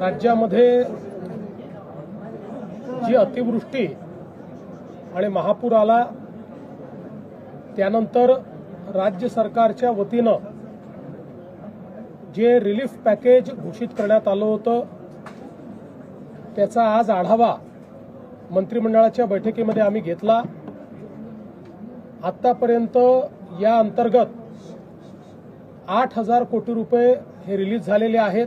राज्यामध्ये जी अतिवृष्टी आणि महापूर आला त्यानंतर राज्य सरकारच्या वतीनं जे रिलीफ पॅकेज घोषित करण्यात आलं होतं त्याचा आज आढावा मंत्रिमंडळाच्या बैठकीमध्ये आम्ही घेतला. आतापर्यंत या अंतर्गत आठ हजार कोटी रुपये हे रिलीज झालेले आहेत.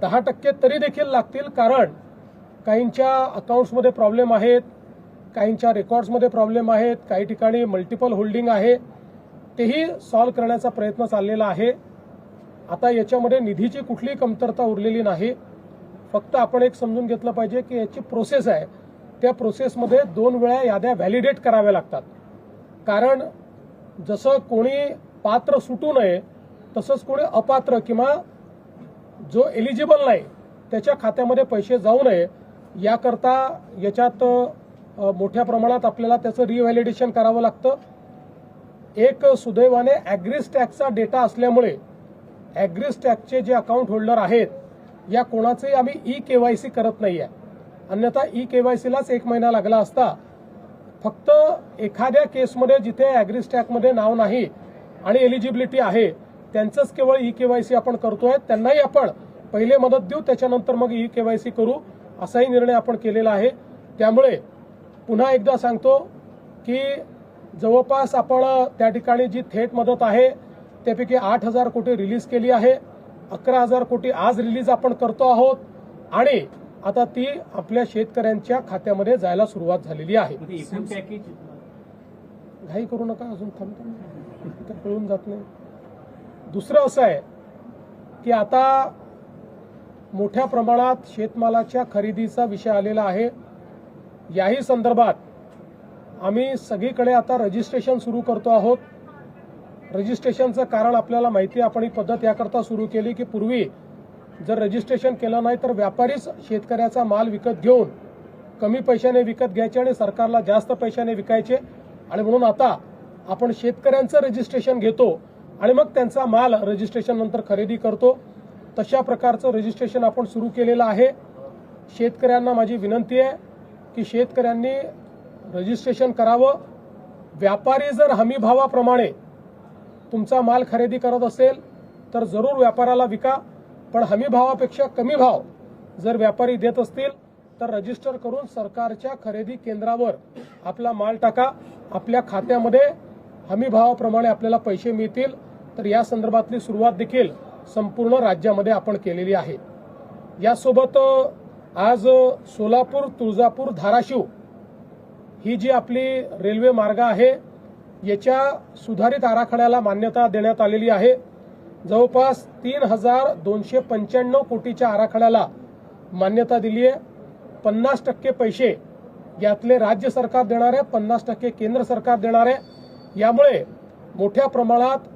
दहा टक्के तरी देखील लागतील कारण काहींच्या अकाउंट्समध्ये प्रॉब्लेम आहेत काहींच्या रेकॉर्ड्समध्ये प्रॉब्लेम आहेत काही ठिकाणी मल्टिपल होल्डिंग आहे. तेही सॉल्व्ह करण्याचा प्रयत्न चाललेला आहे. आता याच्यामध्ये निधीची कुठलीही कमतरता उरलेली नाही. फक्त आपण एक समजून घेतलं पाहिजे की याची प्रोसेस आहे. त्या प्रोसेसमध्ये दोन वेळा याद्या व्हॅलिडेट कराव्या लागतात. कारण जसं कोणी पात्र सुटू नये तसंच कोणी अपात्र किंवा जो एलिजिबल नाही त्याच्या खात्यामध्ये पैसे जाऊ नये याकरता याच्यात मोठ्या प्रमाणात आपल्याला त्याचं रिव्हॅलिडेशन करावं लागतं. एक सुदैवाने ॲग्रीस टॅक्सचा डेटा असल्यामुळे ॲग्रीस टॅक्सचे जे अकाउंट होल्डर आहेत या कोणाचंही आम्ही ई केवायसी करत नाही आहे अन्यथा ई केवायसीलाच एक महिना लागला असता फक्त एखाद्या केसमध्ये जिथे ॲग्रीस टॅक्समध्ये नाव नाही आणि एलिजिबिलिटी आहे त्यांचंच केवळ ई केवायसी आपण करतोय त्यांनाही आपण पहिले मदत देऊ त्याच्यानंतर मग ई केवायसी करू असाही निर्णय आपण केलेला आहे. त्यामुळे पुन्हा एकदा सांगतो की जवळपास आपण त्या ठिकाणी जी थेट मदत आहे त्यापैकी आठ हजार कोटी रिलीज केली आहे. अकरा हजार कोटी आज रिलीज आपण करतो आहोत आणि आता ती आपल्या शेतकऱ्यांच्या खात्यामध्ये जायला सुरुवात झालेली आहे. म्हणजे घाई करू नका अजून थांबतो तर कळून जात नाही. दुसरं असं आहे की आता मोठ्या प्रमाणात शेतमालाच्या खरेदीचा विषय आलेला आहे. याही संदर्भात आम्ही सगळीकडे आता रजिस्ट्रेशन सुरू करतो आहोत. रजिस्ट्रेशनचं कारण आपल्याला माहिती आपण ही पद्धत याकरता सुरू केली की पूर्वी जर रजिस्ट्रेशन केलं नाही तर व्यापारीच शेतकऱ्याचा माल विकत घेऊन कमी पैशाने विकत घ्यायचे आणि सरकारला जास्त पैशाने विकायचे. आणि म्हणून आता आपण शेतकऱ्यांचं रजिस्ट्रेशन घेतो. आणि मग त्यांचा माल रजिस्ट्रेशन नंतर खरेदी करतो. तशा प्रकारचं रजिस्ट्रेशन आपण सुरू केलेलं आहे. शेतकऱ्यांना माझी विनंती आहे की शेतकऱ्यांनी रजिस्ट्रेशन करावं. व्यापारी जर हमी भावाप्रमाणे तुमचा माल खरेदी करत असेल तर जरूर व्यापाराला विका. पण हमी भावापेक्षा कमी भाव जर व्यापारी देत असतील तर रजिस्टर करून सरकारच्या खरेदी केंद्रावर आपला माल टाका. आपल्या खात्यामध्ये हमी भावाप्रमाणे आपल्याला पैसे मिळतील. तर या संदर्भातली सुरुवात देखील संपूर्ण राज्यामध्ये आपण केलेली आहे. यासोबत आज सोलापूर तुळजापूर धाराशिव ही जी आपली रेल्वे मार्ग आहे याच्या सुधारित आराखड्याला मान्यता देण्यात आलेली आहे. जवळपास तीन हजार दोनशे पंच्याण्णव कोटीच्या आराखड्याला मान्यता दिली आहे. पन्नास टक्के पैसे यातले राज्य सरकार देणार आहे पन्नास टक्के केंद्र सरकार देणार आहे. यामुळे मोठ्या प्रमाणात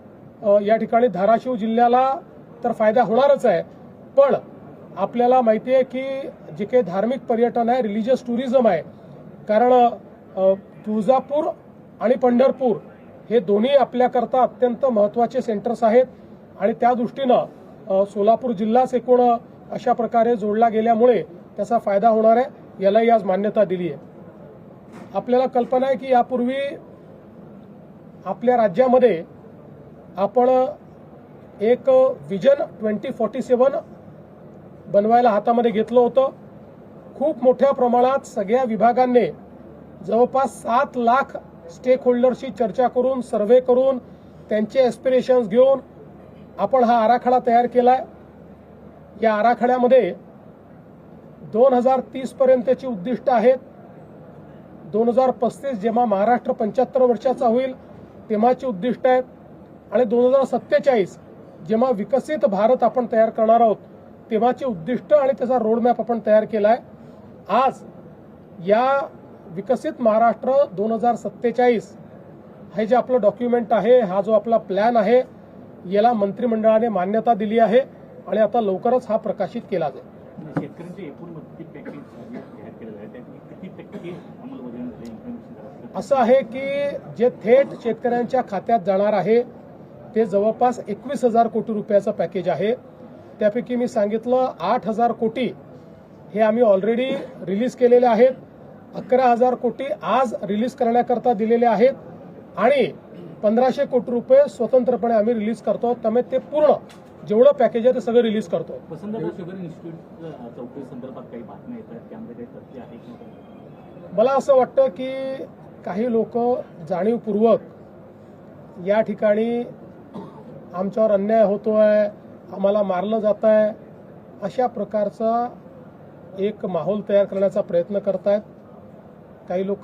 या ठिकाणी धाराशिव जिल्ह्याला तर फायदा होणारच आहे. पण आपल्याला माहिती आहे की जे काही धार्मिक पर्यटन आहे रिलिजियस टुरिझम आहे कारण तुळजापूर आणि पंढरपूर हे दोन्ही आपल्याकरता अत्यंत महत्त्वाचे सेंटर्स आहेत आणि त्या दृष्टीनं सोलापूर जिल्हाच एकूण अशा प्रकारे जोडला गेल्यामुळे त्याचा फायदा होणार आहे यालाही आज मान्यता दिली आहे. आपल्याला कल्पना आहे की यापूर्वी आपल्या राज्यामध्ये आपण एक विजन ट्वेंटी फॉर्टी सेवन बनवायला हातामध्ये घेतलं होतं. खूप मोठ्या प्रमाणात सगळ्या विभागांनी जवळपास सात लाख स्टेक होल्डरशी चर्चा करून सर्व्हे करून त्यांचे एस्पिरेशन्स घेऊन आपण हा आराखडा तयार केलाय. या आराखड्यामध्ये दोन हजार तीसपर्यंतची उद्दिष्ट आहेत. दोन हजार पस्तीस जेव्हा महाराष्ट्र पंच्याहत्तर वर्षाचा होईल तेव्हाची उद्दिष्ट आहेत. आणि दोन हजार सत्तेचाळीस जेव्हा विकसित भारत आपण तयार करणार आहोत तेव्हाची उद्दिष्ट आणि त्याचा रोडमॅप आपण तयार केला आहे आज या विकसित महाराष्ट्र दोन हजार सत्तेचाळीस हे जे आपलं डॉक्युमेंट आहे हा जो आपला प्लॅन आहे याला मंत्रिमंडळाने मान्यता दिली आहे आणि आता लवकरच हा प्रकाशित केला जाईल. शेतकऱ्यांचे एकूण मदती पॅकेज जे जाहीर केलेलं आहे त्यात किती टक्के अंमलबजावणी झाली? इन्फॉर्मेशन जरा असं आहे की जे थेट शेतकऱ्यांच्या खात्यात जाणार आहे ते जवळपास एकवीस हजार कोटी रुपयाचं पॅकेज आहे. त्यापैकी मी सांगितलं आठ हजार कोटी हे आम्ही ऑलरेडी रिलीज केलेले आहेत. अकरा हजार कोटी आज रिलीज करण्याकरता दिलेले आहेत. आणि पंधराशे कोटी रुपये स्वतंत्रपणे आम्ही रिलीज करतो. त्यामुळे ते पूर्ण जेवढं पॅकेज आहे ते सगळं रिलीज करतो? मला असं वाटतं की काही लोक जाणीवपूर्वक या ठिकाणी आमच्यावर अन्याय होतो आहे आम्हाला मारलं जात आहे अशा प्रकारचा एक माहोल तयार करण्याचा प्रयत्न करतायत. काही लोक